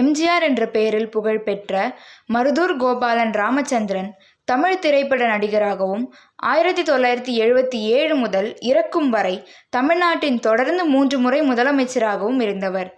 எம்ஜிஆர் என்ற பெயரில் புகழ்பெற்ற மருதூர் கோபாலன் ராமச்சந்திரன் தமிழ் திரைப்பட நடிகராகவும் ஆயிரத்தி தொள்ளாயிரத்தி எழுபத்தி ஏழு முதல் இறக்கும் வரை தமிழ்நாட்டின் தொடர்ந்து மூன்று முறை முதலமைச்சராகவும் இருந்தவர்.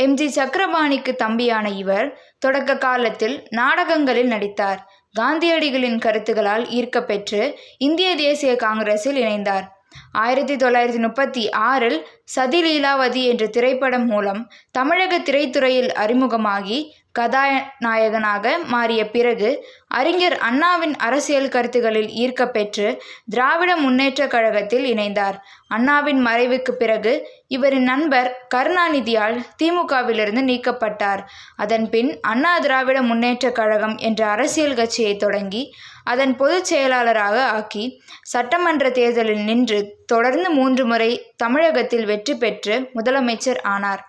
எம்ஜி சக்கரபாணிக்கு தம்பியான இவர் தொடக்க காலத்தில் நாடகங்களில் நடித்தார். காந்தியடிகளின் கருத்துகளால் ஈர்க்கப்பெற்று இந்திய தேசிய காங்கிரஸில் இணைந்தார். ஆயிரத்தி தொள்ளாயிரத்தி முப்பத்தி ஆறில் சதி லீலாவதி என்ற திரைப்படம் மூலம் தமிழக திரைத்துறையில் அறிமுகமாகி கதாநாயகனாக மாறிய பிறகு அறிஞர் அண்ணாவின் அரசியல் கருத்துகளில் ஈர்க்கப்பெற்று திராவிட முன்னேற்றக் கழகத்தில் இணைந்தார். அண்ணாவின் மறைவுக்கு பிறகு இவரின் நண்பர் கருணாநிதியால் திமுகவிலிருந்து நீக்கப்பட்டார். அதன்பின் அண்ணா திராவிட முன்னேற்றக் கழகம் என்ற அரசியல் கட்சியை தொடங்கி அதன் பொதுச் செயலாளராக ஆக்கி சட்டமன்ற தேர்தலில் நின்று தொடர்ந்து மூன்று முறை தமிழகத்தில் வெற்றி பெற்று முதலமைச்சர் ஆனார்.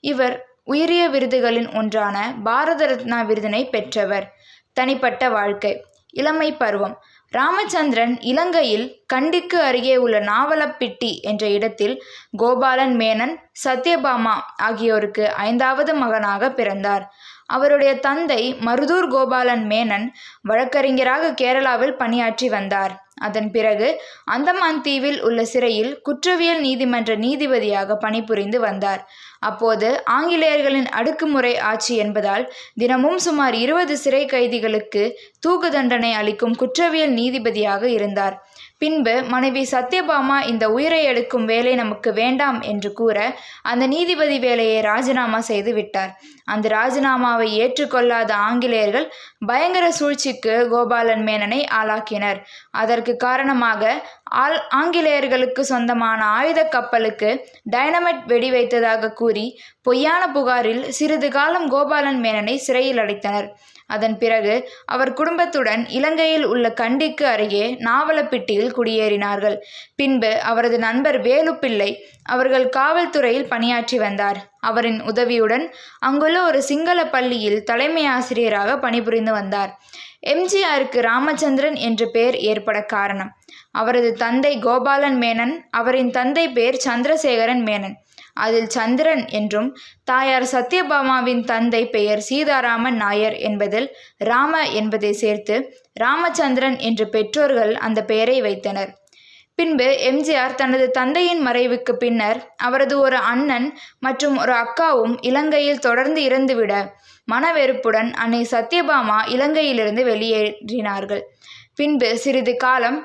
இவர் உயரிய விருதுகளின் ஒன்றான பாரத ரத்னா விருதினை பெற்றவர். தனிப்பட்ட வாழ்க்கை இளமை பருவம். ராமச்சந்திரன் இலங்கையில் கண்டிக்கு அருகே உள்ள நாவலப்பிட்டி என்ற இடத்தில் கோபாலன் மேனன் சத்யபாமா ஆகியோருக்கு ஐந்தாவது மகனாக பிறந்தார். அவருடைய தந்தை மருதூர் கோபாலன் மேனன் வழக்கறிஞராக கேரளாவில் பணியாற்றி வந்தார். அதன் பிறகு அந்தமான் தீவில் உள்ள சிறையில் குற்றவியல் நீதிமன்ற நீதிபதியாக பணிபுரிந்து வந்தார். அப்போது ஆங்கிலேயர்களின் அடக்குமுறை ஆட்சி என்பதால் தினமும் சுமார் இருபது சிறை கைதிகளுக்கு தூக்கு தண்டனை அளிக்கும் குற்றவியல் நீதிபதியாக இருந்தார். பின்பு மனைவி சத்யபாமா இந்த உயிரை எடுக்கும் வேலை நமக்கு வேண்டாம் என்று கூற அந்த நீதிபதி வேலையை ராஜினாமா செய்து விட்டார். அந்த ராஜினாமாவை ஏற்றுக்கொள்ளாத ஆங்கிலேயர்கள் பயங்கர சூழ்ச்சிக்கு கோபாலன் மேனனை ஆளாக்கினர். அதற்கு காரணமாக ஆல் ஆங்கிலேயர்களுக்கு சொந்தமான ஆயுத கப்பலுக்கு டைனமைட் வெடி வைத்ததாக கூறி பொய்யான புகாரில் சிறிது காலம் கோபாலன் மேனனை சிறையில் அடைத்தனர். அதன் பிறகு அவர் குடும்பத்துடன் இலங்கையில் உள்ள கண்டிக்கு அருகே நாவலப்பிட்டியில் குடியேறினார்கள். பின்பு அவரது நண்பர் வேலுப்பிள்ளை அவர்கள் காவல்துறையில் பணியாற்றி வந்தார். அவரின் உதவியுடன் அங்குள்ள ஒரு சிங்கள பள்ளியில் தலைமை ஆசிரியராக பணிபுரிந்து வந்தார். எம்ஜிஆருக்கு ராமச்சந்திரன் என்ற பெயர் ஏற்பட காரணம். அவரது தந்தை கோபாலன் மேனன் அவரின் தந்தை பெயர் சந்திரசேகரன் மேனன். அதில் சந்திரன் என்றும் தாயார் சத்யபாமாவின் தந்தை பெயர் சீதாராமன் நாயர் என்பதில் ராம என்பதை சேர்த்து ராமச்சந்திரன் என்று பெற்றோர்கள் அந்த பெயரை வைத்தனர். பின்பு எம்ஜிஆர் தனது தந்தையின் மறைவுக்கு பின்னர் அவரது ஒரு அண்ணன் மற்றும் ஒரு அக்காவும் இலங்கையில் தொடர்ந்து இறந்துவிட மனவெறுப்புடன் அன்னை சத்யபாமா இலங்கையிலிருந்து வெளியேறினார்கள். பின்பு சிறிது காலம்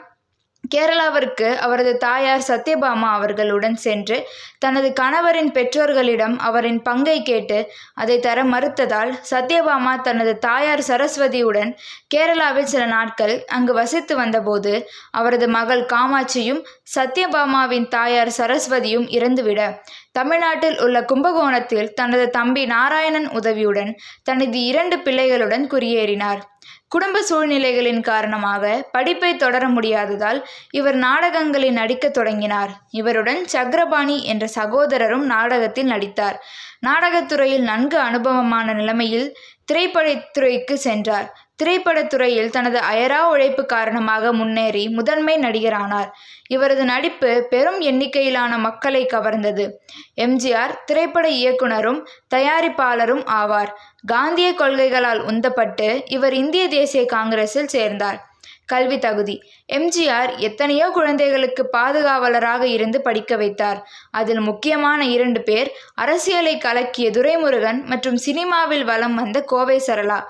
கேரளாவிற்கு அவரது தாயார் சத்யபாமா அவர்களுடன் சென்று தனது கணவரின் பெற்றோர்களிடம் அவரின் பங்கை கேட்டு அதை தர மறுத்ததால் சத்யபாமா தனது தாயார் சரஸ்வதியுடன் கேரளாவில் சில நாட்கள் அங்கு வசித்து வந்தபோது அவரது மகள் காமாட்சியும் சத்யபாமாவின் தாயார் சரஸ்வதியும் இறந்துவிட தமிழ்நாட்டில் உள்ள கும்பகோணத்தில் தனது தம்பி நாராயணன் உதவியுடன் தனது இரண்டு பிள்ளைகளுடன் குடியேறினார். குடும்ப சூழ்நிலைகளின் காரணமாக படிப்பை தொடர முடியாததால் இவர் நாடகங்களில் நடிக்கத் தொடங்கினார். இவருடன் சக்கரபாணி என்ற சகோதரரும் நாடகத்தில் நடித்தார். நாடகத்துறையில் நன்கு அனுபவமான நிலைமையில் திரைப்படத்துறைக்கு சென்றார். திரைப்படத்துறையில் தனது அயரா உழைப்பு காரணமாக முன்னேறி முதன்மை நடிகரானார். இவரது நடிப்பு பெரும் எண்ணிக்கையிலான மக்களை கவர்ந்தது. எம்ஜிஆர் திரைப்பட இயக்குனரும் தயாரிப்பாளரும் ஆவார். காந்திய கொள்கைகளால் உந்தப்பட்டு இவர் இந்திய தேசிய காங்கிரஸில் சேர்ந்தார். கல்வி தகுதி. எம்ஜிஆர் எத்தனையோ குழந்தைகளுக்கு பாதுகாவலராக இருந்து படிக்க வைத்தார். அதில் முக்கியமான இரண்டு பேர் அரசியலை கலக்கிய துரைமுருகன் மற்றும் சினிமாவில் வலம் வந்த கோவை சரளா.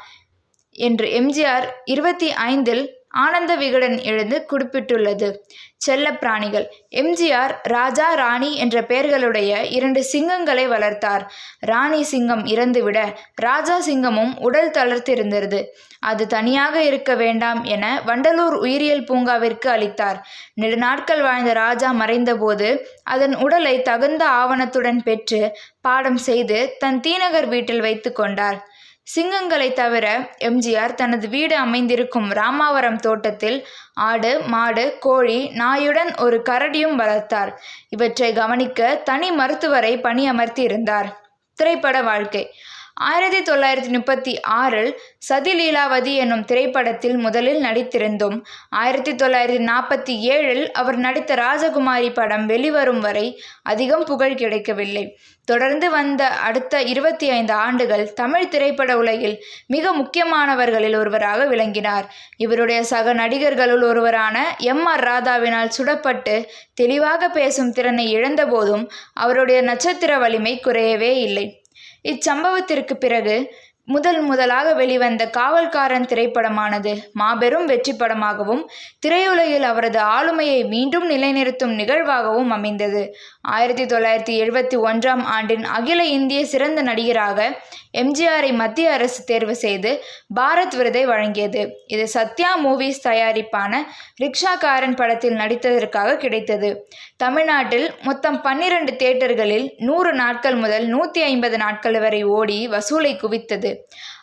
என்று எம்ஜிஆர் இருபத்தி ஐந்தில் ஆனந்த விகடன் எழுந்து குறிப்பிட்டுள்ளது. செல்ல பிராணிகள். எம்ஜிஆர் ராஜா ராணி என்ற பெயர்களுடைய இரண்டு சிங்கங்களை வளர்த்தார். ராணி சிங்கம் இறந்துவிட ராஜா சிங்கமும் உடல் தளர்த்திருந்தது. அது தனியாக இருக்க வேண்டாம் என வண்டலூர் உயிரியல் பூங்காவிற்கு அளித்தார். நெடுநாட்கள் வாழ்ந்த ராஜா மறைந்தபோது அதன் உடலை தகுந்த ஆவணத்துடன் பெற்று பாடம் செய்து தன் தீநகர் வீட்டில் வைத்து கொண்டார். சிங்கங்களை தவிர எம்ஜிஆர் தனது வீடு அமைந்திருக்கும் ராமாவரம் தோட்டத்தில் ஆடு மாடு கோழி நாயுடன் ஒரு கரடியும் வளர்த்தார். இவற்றை கவனிக்க தனி மருத்துவரை பணியமர்த்தி இருந்தார் திரைப்பட வாழ்க்கை. ஆயிரத்தி தொள்ளாயிரத்தி முப்பத்தி ஆறில் சதி லீலாவதி என்னும் திரைப்படத்தில் முதலில் நடித்திருந்தும் ஆயிரத்தி தொள்ளாயிரத்தி நாற்பத்தி ஏழில் அவர் நடித்த ராஜகுமாரி படம் வெளிவரும் வரை அதிகம் புகழ் கிடைக்கவில்லை. தொடர்ந்து வந்த அடுத்த இருபத்தி ஐந்து ஆண்டுகள் தமிழ் திரைப்பட உலகில் மிக முக்கியமானவர்களில் ஒருவராக விளங்கினார். இவருடைய சக நடிகர்களுள் ஒருவரான எம் ஆர் ராதாவினால் சுடப்பட்டு தெளிவாக பேசும் திறனை இழந்தபோதும் அவருடைய நட்சத்திர வலிமை குறையவே இல்லை. இச்சம்பவத்திற்கு பிறகு முதல் முதலாக வெளிவந்த காவல்காரன் திரைப்படமானது மாபெரும் வெற்றி படமாகவும் திரையுலகில் அவரது ஆளுமையை மீண்டும் நிலைநிறுத்தும் நிகழ்வாகவும் அமைந்தது. ஆயிரத்தி தொள்ளாயிரத்தி எழுபத்தி ஒன்றாம் ஆண்டின் அகில இந்திய சிறந்த நடிகராக எம்ஜிஆரை மத்திய அரசு தேர்வு செய்து பாரத் விருதை வழங்கியது. இது சத்யா மூவிஸ் தயாரிப்பான ரிக்ஷாக்காரன் படத்தில் நடித்ததற்காக கிடைத்தது. தமிழ்நாட்டில் மொத்தம் பன்னிரண்டு தியேட்டர்களில் நூறு நாட்கள் முதல் நூற்றி ஐம்பது நாட்கள் வரை ஓடி வசூலை குவித்தது.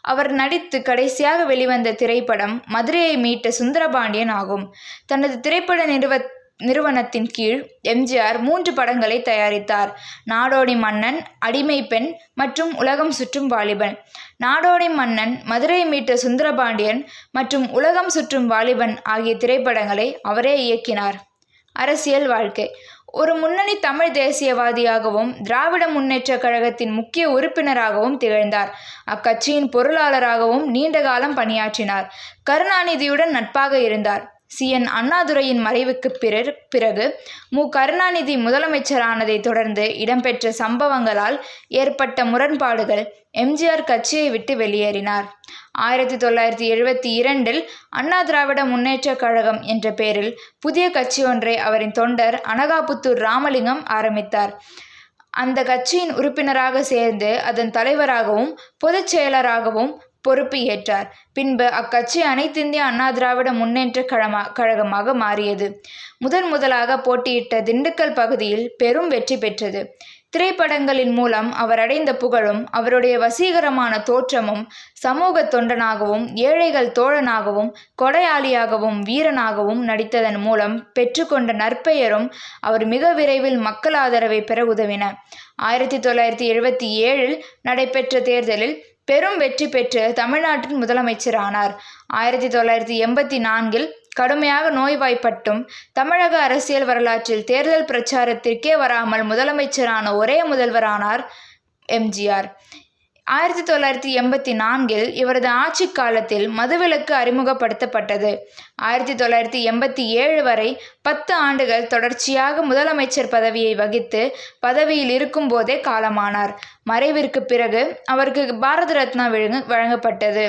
அவர் நடித்து கடைசியாக வெளிவந்த திரைப்படம் மதுரையை மீட்ட சுந்தரபாண்டியன் ஆகும். தனது திரைப்பட நிறுவ நிறுவனத்தின் கீழ் எம்ஜிஆர் மூன்று படங்களை தயாரித்தார். நாடோடி மன்னன் அடிமை பெண் மற்றும் உலகம் சுற்றும் வாலிபன். நாடோடி மன்னன் மதுரை மீட்ட சுந்தரபாண்டியன் மற்றும் உலகம் சுற்றும் வாலிபன் ஆகிய திரைப்படங்களை அவரே இயக்கினார். அரசியல் வாழ்க்கை. ஒரு முன்னணி தமிழ் தேசியவாதியாகவும் திராவிட முன்னேற்ற கழகத்தின் முக்கிய உறுப்பினராகவும் திகழ்ந்தார். அக்கட்சியின் பொருளாளராகவும் நீண்ட காலம் பணியாற்றினார். கருணாநிதியுடன் நட்பாக இருந்தார். சி என் அண்ணாதுரையின் மறைவுக்கு பிறர் பிறகு மு. கருணாநிதி முதலமைச்சரானதைத் தொடர்ந்து இடம்பெற்ற சம்பவங்களால் ஏற்பட்ட முரண்பாடுகள் எம்ஜிஆர் கட்சியை விட்டு வெளியேறினார். ஆயிரத்தி தொள்ளாயிரத்தி எழுபத்தி இரண்டில் அண்ணா திராவிட முன்னேற்றக் கழகம் என்ற பெயரில் புதிய கட்சி ஒன்றை அவரின் தொண்டர் அனகாபுத்தூர் ராமலிங்கம் ஆரம்பித்தார். அந்த கட்சியின் உறுப்பினராக சேர்ந்து அதன் தலைவராகவும் பொதுச் செயலராகவும் பொறுப்பு ஏற்றார். பின்பு அக்கட்சி அனைத்திந்திய அண்ணா திராவிட முன்னேற்ற கழமா கழகமாக மாறியது. முதன் முதலாக போட்டியிட்ட திண்டுக்கல் பகுதியில் பெரும் வெற்றி பெற்றது. திரைப்படங்களின் மூலம் அவர் அடைந்த புகழும் அவருடைய வசீகரமான தோற்றமும் சமூக தொண்டனாகவும் ஏழைகள் தோழனாகவும் கொடையாளியாகவும் வீரனாகவும் நடித்ததன் மூலம் பெற்றுக்கொண்ட நற்பெயரும் அவர் மிக விரைவில் மக்கள் ஆதரவை பெற உதவின. ஆயிரத்தி தொள்ளாயிரத்தி எழுபத்தி ஏழில் நடைபெற்ற தேர்தலில் பெரும் வெற்றி பெற்று தமிழ்நாட்டின் முதலமைச்சரானார். ஆயிரத்தி தொள்ளாயிரத்தி எண்பத்தி நான்கில் கடுமையாக நோய்வாய்ப்பட்டும் தமிழக அரசியல் வரலாற்றில் தேர்தல் பிரச்சாரத்திற்கே வராமல் முதலமைச்சரான ஒரே முதல்வரானார் எம்ஜிஆர் ஆயிரத்தி தொள்ளாயிரத்தி எண்பத்தி நான்கில் இவரது ஆட்சி காலத்தில் மதுவிலக்கு அறிமுகப்படுத்தப்பட்டது. ஆயிரத்தி தொள்ளாயிரத்தி எண்பத்தி ஏழு வரை பத்து ஆண்டுகள் தொடர்ச்சியாக முதலமைச்சர் பதவியை வகித்து பதவியில் இருக்கும்போதே காலமானார். மறைவிற்கு பிறகு அவருக்கு பாரத ரத்னா விழுங்கு வழங்கப்பட்டது.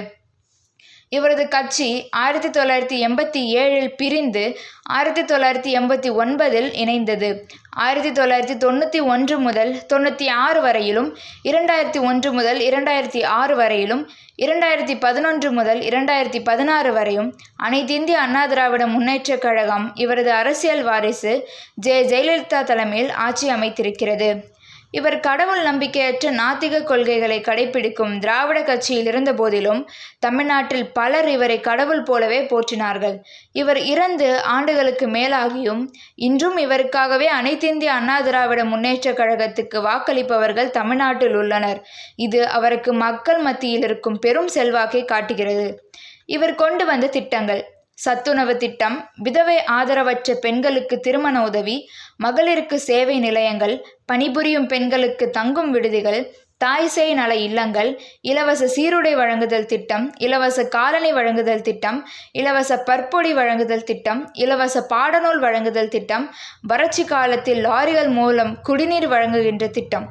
இவரது கட்சி ஆயிரத்தி தொள்ளாயிரத்தி எண்பத்தி ஏழில் பிரிந்து ஆயிரத்தி தொள்ளாயிரத்தி எண்பத்தி ஒன்பதில் இணைந்தது. ஆயிரத்தி தொள்ளாயிரத்தி தொண்ணூற்றி ஒன்று முதல் தொண்ணூற்றி ஆறு வரையிலும் இரண்டாயிரத்தி ஒன்று முதல் இரண்டாயிரத்தி ஆறு வரையிலும் இரண்டாயிரத்தி பதினொன்று முதல் இரண்டாயிரத்தி பதினாறு வரையும் அனைத்திந்திய அண்ணா திராவிட முன்னேற்றக் கழகம் இவரது அரசியல் வாரிசு ஜெ. ஜெயலலிதா தலைமையில் ஆட்சி அமைத்திருக்கிறது. இவர் கடவுள் நம்பிக்கையற்ற நாத்திக கொள்கைகளை கடைபிடிக்கும் திராவிட கட்சியில் இருந்த போதிலும் தமிழ்நாட்டில் பலர் இவரை கடவுள் போலவே போற்றினார்கள். இவர் இறந்து ஆண்டுகளுக்கு மேலாகியும் இன்றும் இவருக்காகவே அனைத்திந்திய அண்ணா திராவிட முன்னேற்றக் கழகத்துக்கு வாக்களிப்பவர்கள் தமிழ்நாட்டில் உள்ளனர். இது அவருக்கு மக்கள் மத்தியில் இருக்கும் பெரும் செல்வாக்கை காட்டுகிறது. இவர் கொண்டு வந்த திட்டங்கள் சத்துணவு திட்டம் விதவை ஆதரவற்ற பெண்களுக்கு திருமண உதவி மகளிருக்கு சேவை நிலையங்கள் பணிபுரியும் பெண்களுக்கு தங்கும் விடுதிகள் தாய் சேய் நல இல்லங்கள் இலவச சீருடை வழங்குதல் திட்டம் இலவச காலணி வழங்குதல் திட்டம் இலவச பற்பொடி வழங்குதல் திட்டம் இலவச பாடநூல் வழங்குதல் திட்டம் வறட்சி காலத்தில் லாரிகள் மூலம் குடிநீர் வழங்குகின்ற திட்டம்.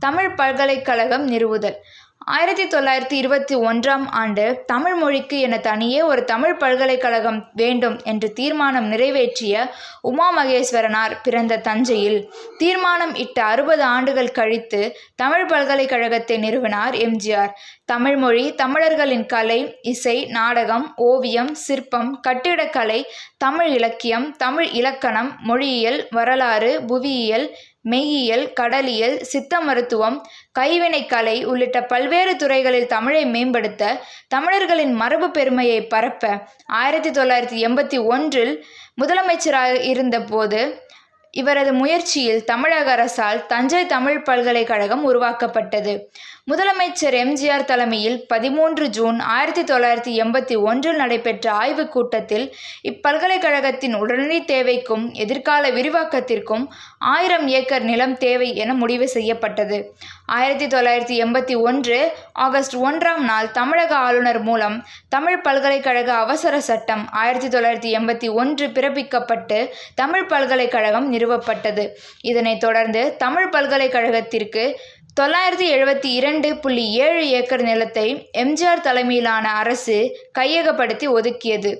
தமிழ் பல்கலைக்கழகம் நிறுவுதல். ஆயிரத்தி தொள்ளாயிரத்தி இருபத்தி ஒன்றாம் ஆண்டு தமிழ் மொழிக்கு என தனியே ஒரு தமிழ் பல்கலைக்கழகம் வேண்டும் என்று தீர்மானம் நிறைவேற்றிய உமா மகேஸ்வரனார் பிறந்த தஞ்சையில் தீர்மானம் இட்ட அறுபது ஆண்டுகள் கழித்து தமிழ் பல்கலைக்கழகத்தை நிறுவினார் எம்ஜிஆர். தமிழ்மொழி தமிழர்களின் கலை இசை நாடகம் ஓவியம் சிற்பம் கட்டிடக்கலை தமிழ் இலக்கியம் தமிழ் இலக்கணம் மொழியியல் வரலாறு புவியியல் மெய்யியல் கடலியல் சித்த மருத்துவம் கைவினைக்கலை உள்ளிட்ட பல்வேறு துறைகளில் தமிழை மேம்படுத்த தமிழர்களின் மரபு பெருமையை பரப்ப ஆயிரத்தி தொள்ளாயிரத்தி எண்பத்தி ஒன்றில் முதலமைச்சராக இருந்தபோது இவரது முயற்சியில் தமிழக அரசால் தஞ்சை தமிழ் பல்கலைக்கழகம் உருவாக்கப்பட்டது. முதலமைச்சர் எம்ஜிஆர் தலைமையில் பதிமூன்று ஜூன் ஆயிரத்தி தொள்ளாயிரத்தி எண்பத்தி ஒன்றில் நடைபெற்ற ஆய்வுக் கூட்டத்தில் இப்பல்கலைக்கழகத்தின் உடனடி தேவைக்கும் எதிர்கால விரிவாக்கத்திற்கும் ஆயிரம் ஏக்கர் நிலம் தேவை என முடிவு செய்யப்பட்டது. ஆயிரத்தி தொள்ளாயிரத்தி எண்பத்தி ஒன்று ஆகஸ்ட் ஒன்றாம் நாள் தமிழக ஆளுநர் மூலம் தமிழ் பல்கலைக்கழக அவசர சட்டம் ஆயிரத்தி தொள்ளாயிரத்தி எண்பத்தி ஒன்று பிறப்பிக்கப்பட்டு தமிழ் பல்கலைக்கழகம் நிறுவப்பட்டது. இதனைத் தொடர்ந்து தமிழ் பல்கலைக்கழகத்திற்கு தொள்ளாயிரத்தி எழுபத்தி இரண்டு புள்ளி ஏழு ஏக்கர் நிலத்தை எம்ஜிஆர் தலைமையிலான அரசு கையகப்படுத்தி ஒதுக்கியது.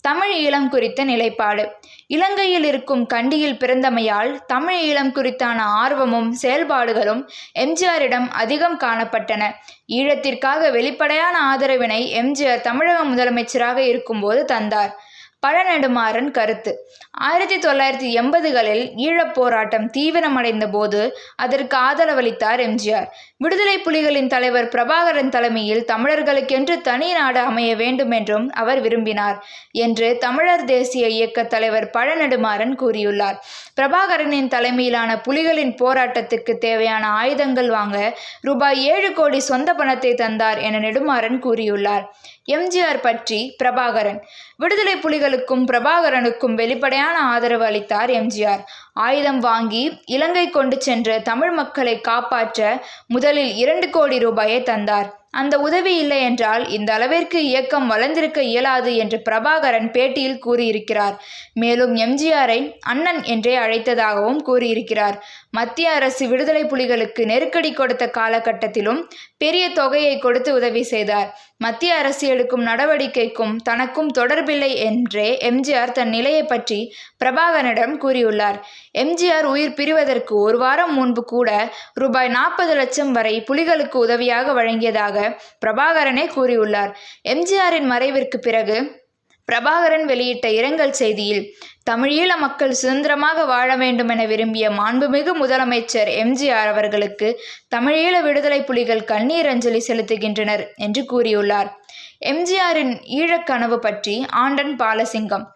தமிழ் ஈழம் குறித்த நிலைப்பாடு. இலங்கையில் இருக்கும் கண்டியில் பிறந்தமையால் தமிழ் ஈழம் குறித்தான ஆர்வமும் செயல்பாடுகளும் எம்ஜிஆரிடம் அதிகம் காணப்பட்டன. ஈழத்திற்காக வெளிப்படையான ஆதரவினை எம்ஜிஆர் தமிழக முதலமைச்சராக இருக்கும்போது தந்தார். பழநெடுமாறன் கருத்து. ஆயிரத்தி தொள்ளாயிரத்தி எண்பதுகளில் ஈழப் போராட்டம் தீவிரமடைந்த போது அதற்கு ஆதரவளித்தார் எம்ஜிஆர் விடுதலை புலிகளின் தலைவர் பிரபாகரன் தலைமையில் தமிழர்களுக்கென்று தனி நாடு அமைய வேண்டும் என்றும் அவர் விரும்பினார் என்று தமிழர் தேசிய இயக்க தலைவர் பழநெடுமாறன் கூறியுள்ளார். பிரபாகரனின் தலைமையிலான புலிகளின் போராட்டத்துக்கு தேவையான ஆயுதங்கள் வாங்க ரூபாய் ஏழு கோடி சொந்த பணத்தை தந்தார் என நெடுமாறன் கூறியுள்ளார். எம்ஜிஆர் பற்றி பிரபாகரன். விடுதலை புலிகளுக்கும் பிரபாகரனுக்கும் வெளிப்படையான ஆதரவு அளித்தார் எம்ஜிஆர். ஆயுதம் வாங்கி இலங்கை கொண்டு சென்ற தமிழ் மக்களை காப்பாற்ற முதலில் இரண்டு கோடி ரூபாயை தந்தார். அந்த உதவி இல்லை என்றால் இந்த அளவிற்கு இயக்கம் வளர்ந்திருக்க இயலாது என்று பிரபாகரன் பேட்டியில் கூறியிருக்கிறார். மேலும் எம்ஜிஆரை அண்ணன் என்றே அழைத்ததாகவும் கூறியிருக்கிறார். மத்திய அரசு விடுதலை புலிகளுக்கு நெருக்கடி கொடுத்த காலகட்டத்திலும் பெரிய தொகையை கொடுத்து உதவி செய்தார். மத்திய அரசு எடுக்கும் நடவடிக்கைக்கும் தனக்கும் தொடர்பில்லை என்றே எம்ஜிஆர் தன் நிலையை பற்றி பிரபாகரனிடம் கூறியுள்ளார். எம்ஜிஆர் உயிர் பிரிவதற்கு ஒரு வாரம் முன்பு கூட ரூபாய் நாற்பது லட்சம் வரை புலிகளுக்கு உதவியாக வழங்கியதாக பிரபாகரனே கூறியுள்ளார். எம்ஜிஆரின் மறைவிற்கு பிறகு பிரபாகரன் வெளியிட்ட இரங்கல் செய்தியில் தமிழீழ மக்கள் சுதந்திரமாக வாழ வேண்டும் என விரும்பிய மாண்புமிகு முதலமைச்சர் எம்ஜிஆர் அவர்களுக்கு தமிழீழ விடுதலை புலிகள் கண்ணீர் அஞ்சலி செலுத்துகின்றனர் என்று கூறியுள்ளார். எம்ஜிஆரின் ஈழக்கனவு பற்றி ஆண்டன் பாலசிங்கம்.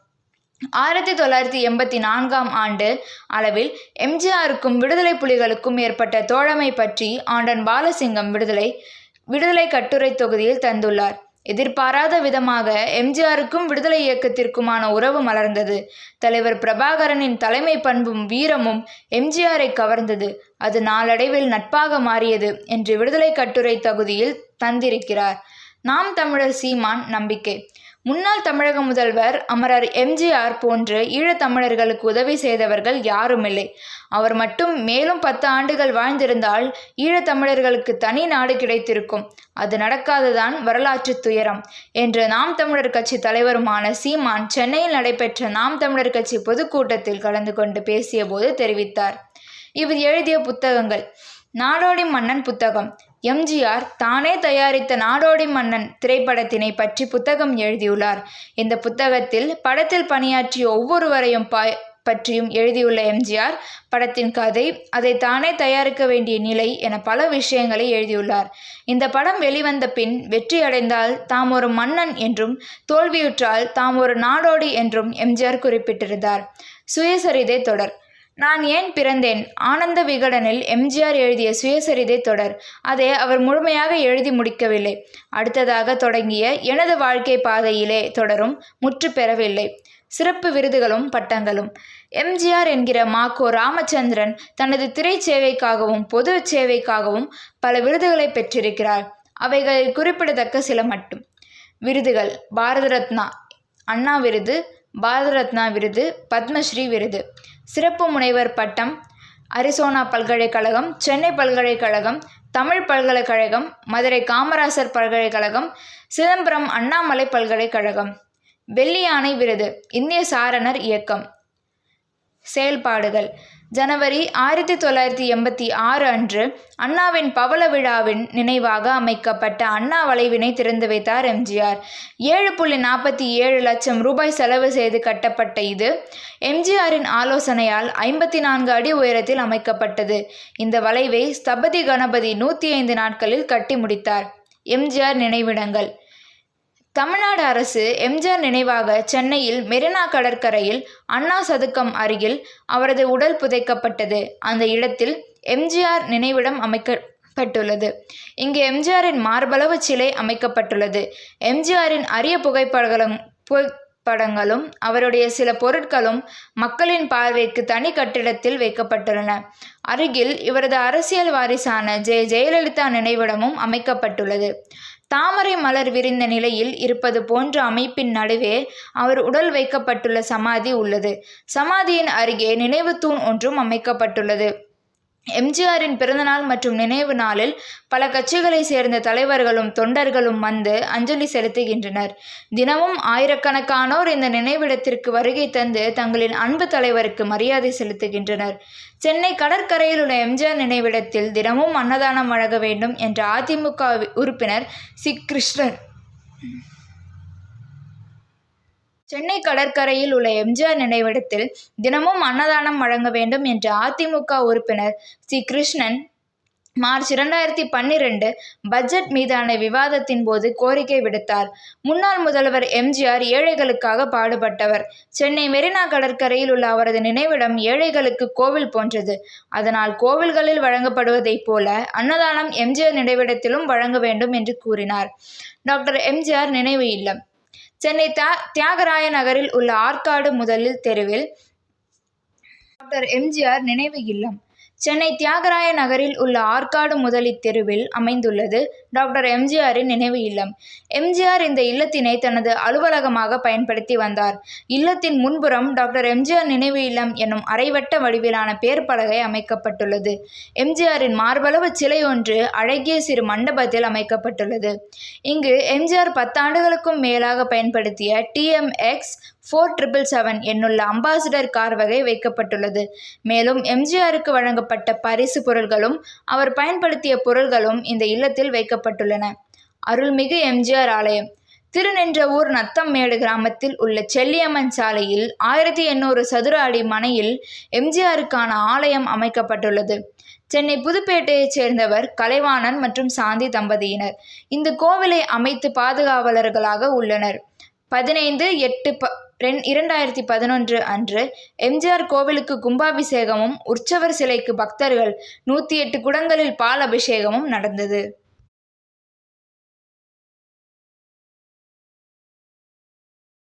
ஆயிரத்தி தொள்ளாயிரத்தி எண்பத்தி நான்காம் ஆண்டு அளவில் எம்ஜிஆருக்கும் விடுதலை புலிகளுக்கும் ஏற்பட்ட தோழமை பற்றி ஆண்டன் பாலசிங்கம் விடுதலை விடுதலை கட்டுரை தொகுதியில் தந்துள்ளார். எதிர்பாராத விதமாக எம்ஜிஆருக்கும் விடுதலை இயக்கத்திற்குமான உறவு மலர்ந்தது. தலைவர் பிரபாகரனின் தலைமை பண்பும் வீரமும் எம்ஜிஆரை கவர்ந்தது. அது நாளடைவில் நட்பாக மாறியது என்று விடுதலை கட்டுரை தொகுதியில் தந்திருக்கிறார். நாம் தமிழர் சீமான் நம்பிக்கை. முன்னாள் தமிழக முதல்வர் அமரர் எம்ஜிஆர் போன்று ஈழத்தமிழர்களுக்கு உதவி செய்தவர்கள் யாருமில்லை. அவர் மட்டும் மேலும் பத்து ஆண்டுகள் வாழ்ந்திருந்தால் ஈழத்தமிழர்களுக்கு தனி நாடு கிடைத்திருக்கும். அது நடக்காததான் வரலாற்று துயரம். என்று நாம் தமிழர் கட்சி தலைவருமான சீமான் சென்னையில் நடைபெற்ற நாம் தமிழர் கட்சி பொதுக்கூட்டத்தில் கலந்து கொண்டு பேசியபோது தெரிவித்தார். இவர் எழுதிய புத்தகங்கள் நாடோடி மன்னன் புத்தகம் எம்ஜிஆர் தானே தயாரித்த நாடோடி மன்னன் திரைப்படத்தினை பற்றி புத்தகம் எழுதியுள்ளார். இந்த புத்தகத்தில் படத்தில் பணியாற்றிய ஒவ்வொருவரையும் ப பற்றியும் எழுதியுள்ள எம்ஜிஆர் படத்தின் கதை அதை தானே தயாரிக்க வேண்டிய நிலை என பல விஷயங்களை எழுதியுள்ளார். இந்த படம் வெளிவந்த பின் வெற்றியடைந்தால் தாம் ஒரு மன்னன் என்றும் தோல்வியுற்றால் தாம் ஒரு நாடோடி என்றும் எம்ஜிஆர் குறிப்பிட்டிருந்தார். சுயசரிதை தொடர். நான் ஏன் பிறந்தேன்? ஆனந்த விகடனில் எம்ஜிஆர் எழுதிய சுயசரிதை தொடர். அதை அவர் முழுமையாக எழுதி முடிக்கவில்லை. அடுத்ததாக தொடங்கிய எனது வாழ்க்கை பாதையிலே தொடரும் முற்று பெறவில்லை. சிறப்பு விருதுகளும் பட்டங்களும். எம்ஜிஆர் என்கிற மாக்கோ ராமச்சந்திரன் தனது திரை சேவைக்காகவும் பொது சேவைக்காகவும் பல விருதுகளை பெற்றிருக்கிறார். அவைகளில் குறிப்பிடத்தக்க சில மட்டும். விருதுகள் பாரத ரத்னா அண்ணா விருது பாரத ரத்னா விருது பத்மஸ்ரீ விருது. சிறப்பு முனைவர் பட்டம் அரிசோனா பல்கலைக்கழகம் சென்னை பல்கலைக்கழகம் தமிழ் பல்கலைக்கழகம் மதுரை காமராசர் பல்கலைக்கழகம் சிதம்பரம் அண்ணாமலை பல்கலைக்கழகம். வெள்ளி யானை விருது இந்திய சாரணர் இயக்கம். செயல்பாடுகள். ஜனவரி ஆயிரத்தி தொள்ளாயிரத்தி எண்பத்தி ஆறு அன்று அண்ணாவின் பவள விழாவின் நினைவாக அமைக்கப்பட்ட அண்ணா வளைவினை திறந்து வைத்தார் எம்ஜிஆர். ஏழு புள்ளி நாற்பத்தி ஏழு லட்சம் ரூபாய் செலவு செய்து கட்டப்பட்ட இது எம்ஜிஆரின் ஆலோசனையால் ஐம்பத்தி நான்கு அடி உயரத்தில் அமைக்கப்பட்டது. இந்த வளைவை ஸ்தபதி கணபதி நூற்றி ஐந்து நாட்களில் கட்டி முடித்தார். எம்ஜிஆர் நினைவிடங்கள். தமிழ்நாடு அரசு எம்ஜிஆர் நினைவாக சென்னையில் மெரினா கடற்கரையில் அண்ணா சதுக்கம் அருகில் அவரது உடல் புதைக்கப்பட்டது. அந்த இடத்தில் எம்ஜிஆர் நினைவிடம் அமைக்கப்பட்டுள்ளது. இங்கு எம்ஜிஆரின் மார்பளவு சிலை அமைக்கப்பட்டுள்ளது. எம்ஜிஆரின் அரிய புகைப்படங்களும் புகைப்படங்களும் அவருடைய சில பொருட்களும் மக்களின் பார்வைக்கு தனி கட்டிடத்தில் வைக்கப்பட்டுள்ளன. அருகில் இவரது அரசியல் வாரிசான ஜெ. ஜெயலலிதா நினைவிடமும் அமைக்கப்பட்டுள்ளது. தாமரை மலர் விரிந்த நிலையில் இருப்பது போன்ற அமைப்பின் நடுவே அவர் உடல் வைக்கப்பட்டுள்ள சமாதி உள்ளது. சமாதியின் அருகே நினைவு தூண் ஒன்றும் அமைக்கப்பட்டுள்ளது. எம்ஜிஆரின் பிறந்தநாள் மற்றும் நினைவு நாளில் பல கட்சிகளை சேர்ந்த தலைவர்களும் தொண்டர்களும் வந்து அஞ்சலி செலுத்துகின்றனர். தினமும் ஆயிரக்கணக்கானோர் இந்த நினைவிடத்திற்கு வருகை தந்து தங்களின் அன்பு தலைவருக்கு மரியாதை செலுத்துகின்றனர். சென்னை கடற்கரையில் உள்ள எம்ஜிஆர் நினைவிடத்தில் தினமும் அன்னதானம் வழங்க வேண்டும் என்ற அதிமுக உறுப்பினர் சி. கிருஷ்ணன். சென்னை கடற்கரையில் உள்ள எம்ஜிஆர் நினைவிடத்தில் தினமும் அன்னதானம் வழங்க வேண்டும் என்ற அதிமுக உறுப்பினர் சி. கிருஷ்ணன் மார்ச் இரண்டாயிரத்தி பன்னிரண்டு பட்ஜெட் மீதான விவாதத்தின் போது கோரிக்கை விடுத்தார். முன்னாள் முதல்வர் எம்ஜிஆர் ஏழைகளுக்காக பாடுபட்டவர். சென்னை மெரினா கடற்கரையில் உள்ள அவரது நினைவிடம் ஏழைகளுக்கு கோவில் போன்றது. அதனால் கோவில்களில் வழங்கப்படுவதைப் போல அன்னதானம் எம்ஜிஆர் நினைவிடத்திலும் வழங்க வேண்டும் என்று கூறினார். டாக்டர் எம்ஜிஆர் நினைவு இல்லம். சென்னை தியா தியாகராய நகரில் உள்ள ஆற்காடு முதலில் தெருவில் டாக்டர் எம்ஜிஆர் நினைவு இல்லம். சென்னை தியாகராய நகரில் உள்ள ஆற்காடு முதலி தெருவில் அமைந்துள்ளது. டாக்டர் எம்ஜிஆரின் நினைவு இல்லம். எம்ஜிஆர் இந்த இல்லத்தினை தனது அலுவலகமாக பயன்படுத்தி வந்தார். இல்லத்தின் முன்புறம் டாக்டர் எம்ஜிஆர் நினைவு இல்லம் என்னும் அரைவட்ட வடிவிலான பேர் பலகை அமைக்கப்பட்டுள்ளது எம்ஜிஆரின் மார்பளவு சிலை ஒன்று அழகிய சிறு மண்டபத்தில் அமைக்கப்பட்டுள்ளது. இங்கு எம்ஜிஆர் பத்தாண்டுகளுக்கும் மேலாக பயன்படுத்திய டிஎம்எக்ஸ் ஃபோர் ட்ரிபிள் செவன் என்னுள்ள அம்பாசிடர் கார் வகை வைக்கப்பட்டுள்ளது. மேலும் எம்ஜிஆருக்கு வழங்கப்பட்ட பரிசு பொருள்களும் அவர் பயன்படுத்திய பொருள்களும் இந்த இல்லத்தில் வைக்கப்பட்டுள்ளன. அருள்மிகு எம்ஜிஆர் ஆலயம். திருநின்றவூர் நத்தம்மேடு கிராமத்தில் உள்ள செல்லியம்மன் சாலையில் ஆயிரத்தி எண்ணூறு சதுர அடி மனையில் எம்ஜிஆருக்கான ஆலயம் அமைக்கப்பட்டுள்ளது. சென்னை புதுப்பேட்டையைச் சேர்ந்தவர் கலைவாணன் மற்றும் சாந்தி தம்பதியினர். இந்த கோவிலை அமைத்து பாதுகாவலர்களாக உள்ளனர். பதினைந்து எட்டு ப ரெண் இரண்டாயிரத்தி பதினொன்று அன்று எம்ஜிஆர் கோவிலுக்கு கும்பாபிஷேகமும் உற்சவர் சிலைக்கு பக்தர்கள் நூற்றி எட்டு குடங்களில் பால் அபிஷேகமும் நடந்தது.